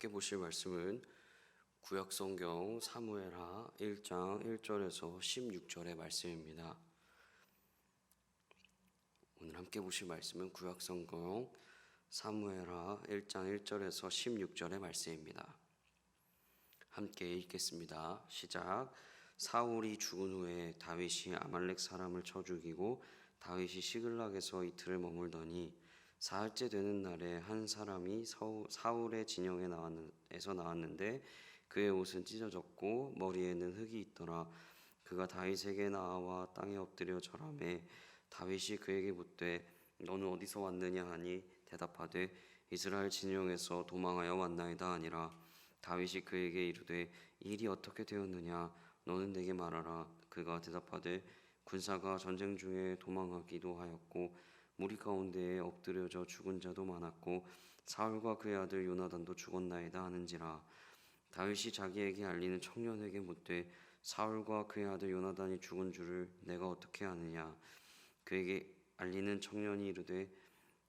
함께 보실 말씀은 구약 성경 사무엘하 1장 1절에서 16절의 말씀입니다. 오늘 함께 보실 말씀은 구약 성경 사무엘하 1장 1절에서 16절의 말씀입니다. 함께 읽겠습니다. 시작. 사울이 죽은 후에 다윗이 아말렉 사람을 쳐 죽이고 다윗이 시글락에서 이틀을 머물더니 사흘째 되는 날에 한 사람이 사울의 진영에 나왔에서 나왔는데 그의 옷은 찢어졌고 머리에는 흙이 있더라. 그가 다윗에게 나와 땅에 엎드려 절하매 다윗이 그에게 묻되 너는 어디서 왔느냐? 하니 대답하되 이스라엘 진영에서 도망하여 왔나이다 아니라. 다윗이 그에게 이르되 일이 어떻게 되었느냐? 너는 내게 말하라. 그가 대답하되 군사가 전쟁 중에 도망하기도 하였고 무리 가운데에 엎드려져 죽은 자도 많았고 사울과 그의 아들 요나단도 죽었나이다 하는지라. 다윗이 자기에게 알리는 청년에게 묻되 사울과 그의 아들 요나단이 죽은 줄을 내가 어떻게 아느냐? 그에게 알리는 청년이 이르되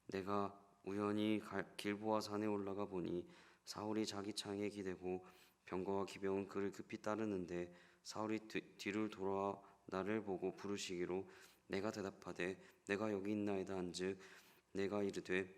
내가 우연히 갈- 길보아 산에 올라가 보니 사울이 자기 창에 기대고 병거와 기병은 그를 급히 따르는데 사울이 뒤, 뒤를 돌아 나를 보고 부르시기로 내가 대답하되 내가 여기 있나이다 한즉 내가 이르되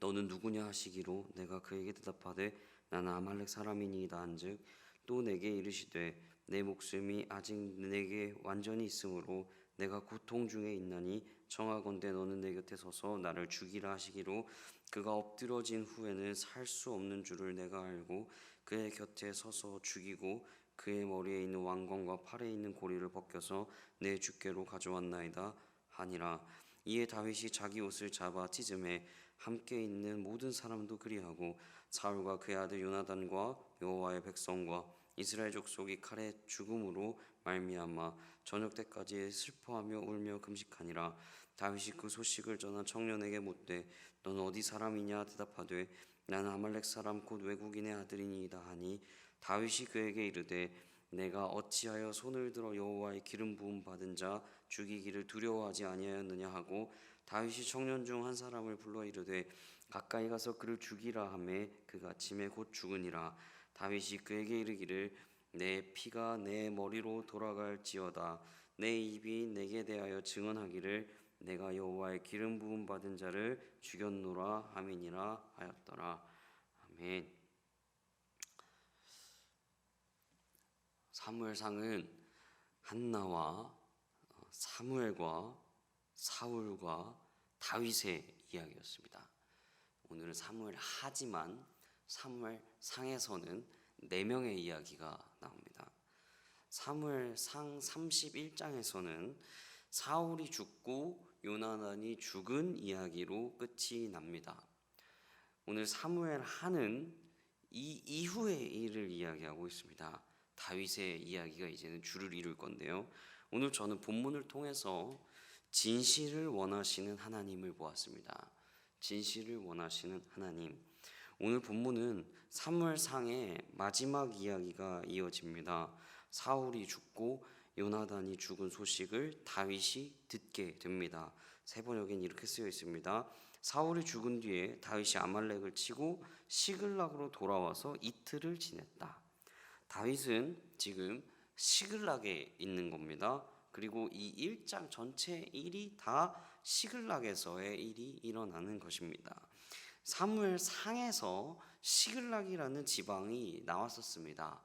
너는 누구냐 하시기로 내가 그에게 대답하되 나는 아말렉 사람이니이다 한즉 또 내게 이르시되 내 목숨이 아직 내게 완전히 있으므로 내가 고통 중에 있나니 청하건대 너는 내 곁에 서서 나를 죽이라 하시기로 그가 엎드러진 후에는 살 수 없는 줄을 내가 알고 그의 곁에 서서 죽이고 그의 머리에 있는 왕관과 팔에 있는 고리를 벗겨서 내 주께로 가져왔나이다 하니라. 이에 다윗이 자기 옷을 잡아 찢음에 함께 있는 모든 사람도 그리하고 사울과 그의 아들 요나단과 여호와의 백성과 이스라엘 족속이 칼에 죽음으로 말미암아 저녁 때까지 슬퍼하며 울며 금식하니라. 다윗이 그 소식을 전한 청년에게 묻되 너는 어디 사람이냐? 대답하되 나는 아말렉 사람 곧 외국인의 아들이니이다 하니 다윗이 그에게 이르되 내가 어찌하여 손을 들어 여호와의 기름 부음 받은 자 죽이기를 두려워하지 아니하였느냐? 하고 다윗이 청년 중 한 사람을 불러 이르되 가까이 가서 그를 죽이라 하매 그가 아침에 곧 죽으니라. 다윗이 그에게 이르기를 내 피가 내 머리로 돌아갈지어다. 내 입이 내게 대하여 증언하기를 내가 여호와의 기름 부음 받은 자를 죽였노라 하민이라 하였더라. 아멘. 사무엘상은 한나와 어, 사무엘과 사울과 다윗의 이야기였습니다. 오늘은 사무엘 하지만 사무엘 상에서는 네 명의 이야기가 나옵니다. 사무엘 상 31장에서는 사울이 죽고 요나단이 죽은 이야기로 끝이 납니다. 오늘 사무엘 하는 이 이후의 일을 이야기하고 있습니다. 다윗의 이야기가 이제는 줄을 이룰 건데요. 오늘 저는 본문을 통해서 진실을 원하시는 하나님을 보았습니다. 진실을 원하시는 하나님. 오늘 본문은 사무엘상의 마지막 이야기가 이어집니다. 사울이 죽고 요나단이 죽은 소식을 다윗이 듣게 됩니다. 세 번역엔 이렇게 쓰여 있습니다. 사울이 죽은 뒤에 다윗이 아말렉을 치고 시글락으로 돌아와서 이틀을 지냈다. 다윗은 지금 시글락에 있는 겁니다. 그리고 이 일장 전체 일이 다 시글락에서의 일이 일어나는 것입니다. 사무엘 상에서 시글락이라는 지방이 나왔었습니다.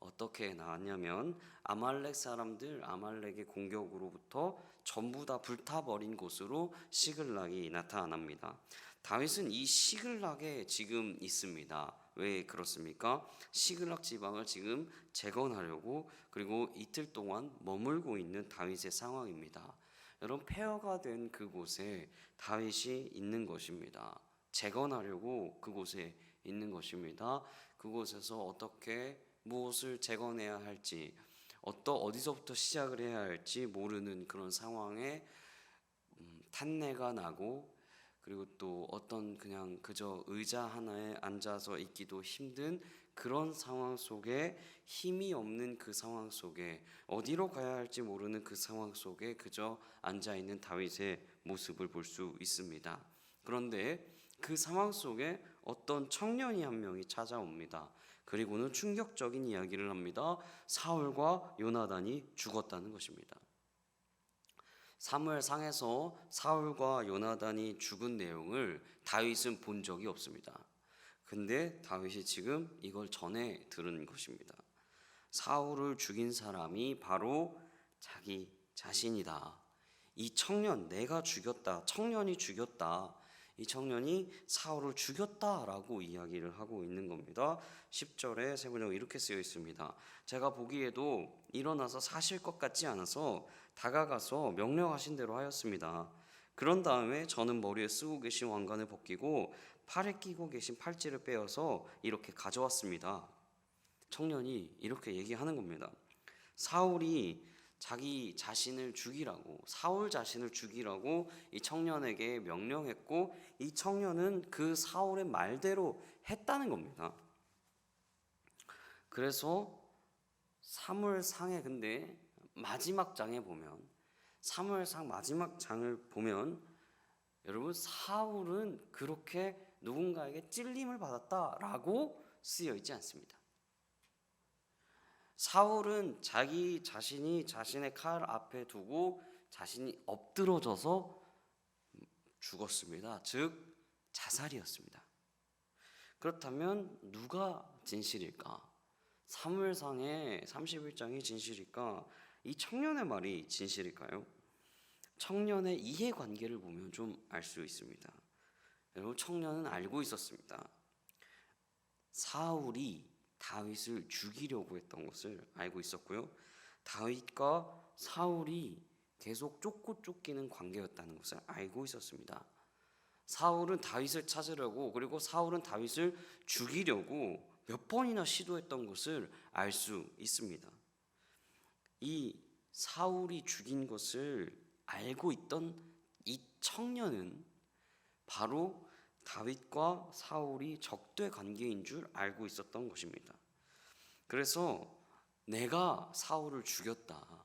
어떻게 나왔냐면 아말렉 사람들 아말렉의 공격으로부터 전부 다 불타버린 곳으로 시글락이 나타납니다. 다윗은 이 시글락에 지금 있습니다. 왜 그렇습니까? 시글락 지방을 지금 재건하려고 그리고 이틀 동안 머물고 있는 다윗의 상황입니다. 여러분 폐허가 된 그곳에 다윗이 있는 것입니다. 재건하려고 그곳에 있는 것입니다. 그곳에서 어떻게 무엇을 재건해야 할지 어떠 어디서부터 시작을 해야 할지 모르는 그런 상황에 음, 탄내가 나고 그리고 또 어떤 그냥 그저 의자 하나에 앉아서 있기도 힘든 그런 상황 속에 힘이 없는 그 상황 속에 어디로 가야 할지 모르는 그 상황 속에 그저 앉아 있는 다윗의 모습을 볼 수 있습니다. 그런데 그 상황 속에 어떤 청년이 한 명이 찾아옵니다. 그리고는 충격적인 이야기를 합니다. 사울과 요나단이 죽었다는 것입니다. 사무엘상에서 사울과 요나단이 죽은 내용을 다윗은 본 적이 없습니다. 근데 다윗이 지금 이걸 전해 들은 것입니다. 사울을 죽인 사람이 바로 자기 자신이다. 이 청년 내가 죽였다. 청년이 죽였다. 이 청년이 사울을 죽였다라고 이야기를 하고 있는 겁니다. 10절에 세번역 이렇게 쓰여 있습니다. 제가 보기에도 일어나서 사실 것 같지 않아서 다가가서 명령하신 대로 하였습니다. 그런 다음에 저는 머리에 쓰고 계신 왕관을 벗기고 팔에 끼고 계신 팔찌를 빼어서 이렇게 가져왔습니다. 청년이 이렇게 얘기하는 겁니다. 사울이 자기 자신을 죽이라고 사울 자신을 죽이라고 이 청년에게 명령했고 이 청년은 그 사울의 말대로 했다는 겁니다. 그래서 사무엘상에 근데 마지막 장에 보면 사무엘상 마지막 장을 보면 여러분 사울은 그렇게 누군가에게 찔림을 받았다라고 쓰여 있지 않습니다. 사울은 자기 자신이 자신의 칼 앞에 두고 자신이 엎드러져서 죽었습니다. 즉 자살이었습니다. 그렇다면 누가 진실일까? 사무엘상의 31장이 진실일까? 이 청년의 말이 진실일까요? 청년의 이해관계를 보면 좀 알 수 있습니다. 여러분 청년은 알고 있었습니다. 사울이 다윗을 죽이려고 했던 것을 알고 있었고요. 다윗과 사울이 계속 쫓고 쫓기는 관계였다는 것을 알고 있었습니다. 사울은 다윗을 찾으려고 그리고 사울은 다윗을 죽이려고 몇 번이나 시도했던 것을 알 수 있습니다. 이 사울이 죽인 것을 알고 있던 이 청년은 바로 다윗과 사울이 적대 관계인 줄 알고 있었던 것입니다. 그래서 내가 사울을 죽였다.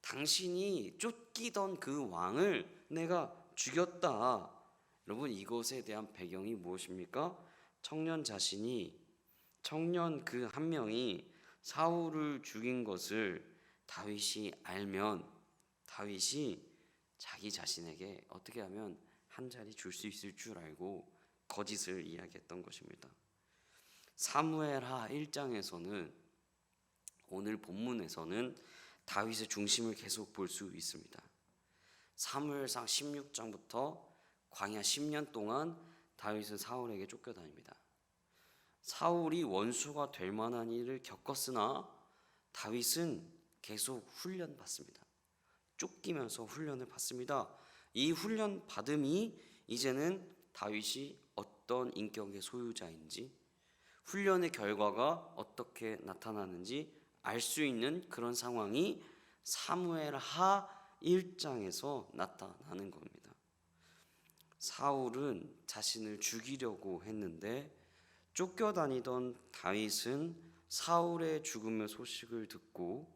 당신이 쫓기던 그 왕을 내가 죽였다. 여러분 이것에 대한 배경이 무엇입니까? 청년 자신이 청년 그 한 명이 사울을 죽인 것을 다윗이 알면 다윗이 자기 자신에게 어떻게 하면 한 자리 줄 수 있을 줄 알고 거짓을 이야기했던 것입니다. 사무엘하 1장에서는 오늘 본문에서는 다윗의 중심을 계속 볼 수 있습니다. 사무엘상 16장부터 광야 10년 동안 다윗은 사울에게 쫓겨다닙니다. 사울이 원수가 될 만한 일을 겪었으나 다윗은 계속 훈련 받습니다. 쫓기면서 훈련을 받습니다. 이 훈련 받음이 이제는 다윗이 어떤 인격의 소유자인지 훈련의 결과가 어떻게 나타나는지 알 수 있는 그런 상황이 사무엘 하 1장에서 나타나는 겁니다. 사울은 자신을 죽이려고 했는데 쫓겨다니던 다윗은 사울의 죽음의 소식을 듣고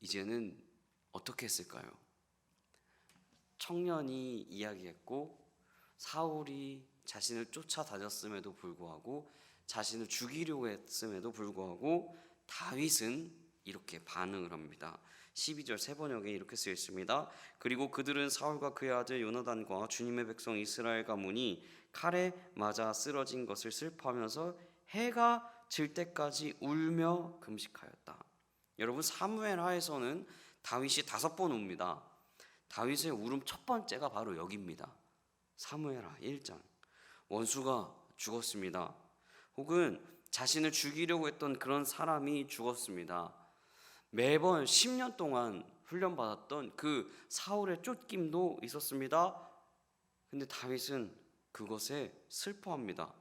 이제는 어떻게 했을까요? 청년이 이야기했고 사울이 자신을 쫓아다녔음에도 불구하고 자신을 죽이려고 했음에도 불구하고 다윗은 이렇게 반응을 합니다. 12절 세 번역에 이렇게 쓰여 있습니다. 그리고 그들은 사울과 그의 아들 요나단과 주님의 백성 이스라엘 가문이 칼에 맞아 쓰러진 것을 슬퍼하면서 해가 질 때까지 울며 금식하였다. 여러분 사무엘 하에서는 다윗이 다섯 번 웁니다. 다윗의 울음 첫 번째가 바로 여기입니다. 사무엘하 1장. 원수가 죽었습니다. 혹은 자신을 죽이려고 했던 그런 사람이 죽었습니다. 매번 10년 동안 훈련받았던 그 사울의 쫓김도 있었습니다. 근데 다윗은 그것에 슬퍼합니다.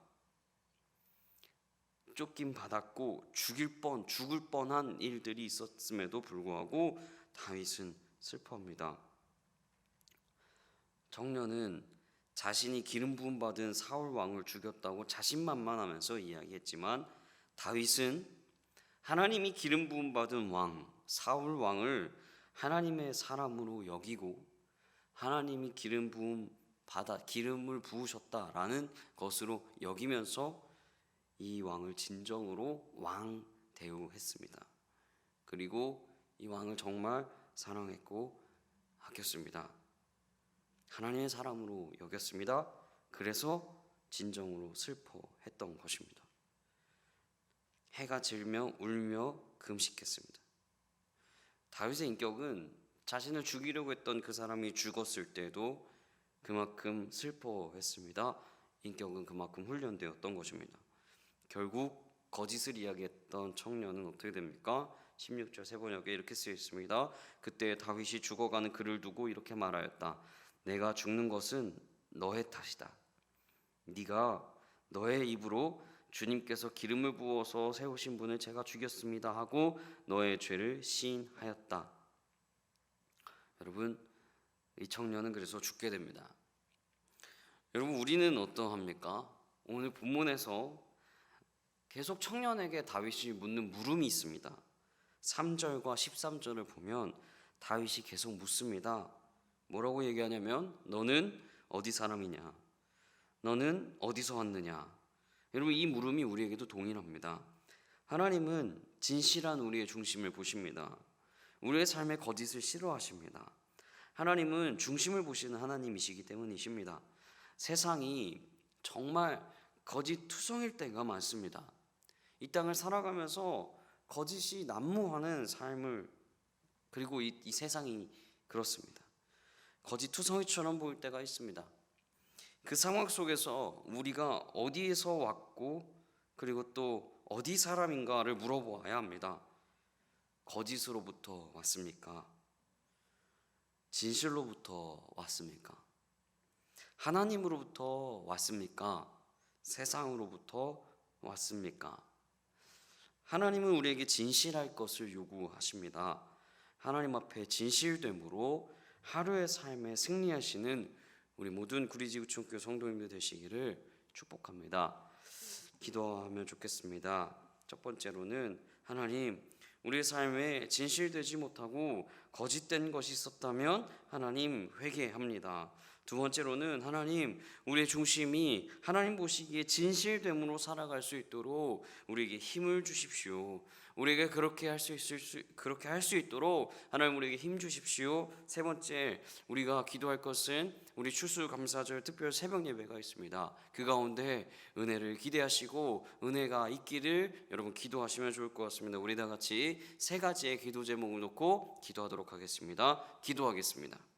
쫓김 받았고 죽일 뻔 죽을 뻔한 일들이 있었음에도 불구하고 다윗은 슬퍼합니다. 청년은 자신이 기름 부음 받은 사울 왕을 죽였다고 자신만만하면서 이야기했지만 다윗은 하나님이 기름 부음 받은 왕 사울 왕을 하나님의 사람으로 여기고 하나님이 기름 부음 받아 기름을 부으셨다라는 것으로 여기면서 이 왕을 진정으로 왕 대우했습니다. 그리고 이 왕을 정말 사랑했고 아꼈습니다. 하나님의 사람으로 여겼습니다. 그래서 진정으로 슬퍼했던 것입니다. 해가 질며 울며 금식했습니다. 다윗의 인격은 자신을 죽이려고 했던 그 사람이 죽었을 때도 그만큼 슬퍼했습니다. 인격은 그만큼 훈련되었던 것입니다. 결국 거짓을 이야기했던 청년은 어떻게 됩니까? 16절 세 번역에 이렇게 쓰여 있습니다. 그때 다윗이 죽어가는 그를 두고 이렇게 말하였다. 내가 죽는 것은 너의 탓이다. 네가 너의 입으로 주님께서 기름을 부어서 세우신 분을 제가 죽였습니다 하고 너의 죄를 시인하였다. 여러분 이 청년은 그래서 죽게 됩니다. 여러분 우리는 어떠합니까? 오늘 본문에서 계속 청년에게 다윗이 묻는 물음이 있습니다. 3절과 13절을 보면 다윗이 계속 묻습니다. 뭐라고 얘기하냐면 너는 어디 사람이냐? 너는 어디서 왔느냐? 여러분 이 물음이 우리에게도 동일합니다. 하나님은 진실한 우리의 중심을 보십니다. 우리의 삶의 거짓을 싫어하십니다. 하나님은 중심을 보시는 하나님이시기 때문이십니다. 세상이 정말 거짓 투성일 때가 많습니다. 이 땅을 살아가면서 거짓이 난무하는 삶을 그리고 이, 이 세상이 그렇습니다. 거짓 투성이처럼 보일 때가 있습니다. 그 상황 속에서 우리가 어디에서 왔고 그리고 또 어디 사람인가를 물어보아야 합니다. 거짓으로부터 왔습니까? 진실로부터 왔습니까? 하나님으로부터 왔습니까? 세상으로부터 왔습니까? 하나님은 우리에게 진실할 것을 요구하십니다. 하나님 앞에 진실됨으로 하루의 삶에 승리하시는 우리 모든 구리지구청교 성도님들 되시기를 축복합니다. 기도하면 좋겠습니다. 첫 번째로는 하나님 우리의 삶에 진실되지 못하고 거짓된 것이 있었다면 하나님 회개합니다. 두 번째로는 하나님 우리의 중심이 하나님 보시기에 진실됨으로 살아갈 수 있도록 우리에게 힘을 주십시오. 우리에게 그렇게 할 수 있을 수 그렇게 할 수 있도록 하나님 우리에게 힘 주십시오. 세 번째 우리가 기도할 것은 우리 추수 감사절 특별 새벽 예배가 있습니다. 그 가운데 은혜를 기대하시고 은혜가 있기를 여러분 기도하시면 좋을 것 같습니다. 우리 다 같이 세 가지의 기도 제목을 놓고 기도하도록 하겠습니다. 기도하겠습니다.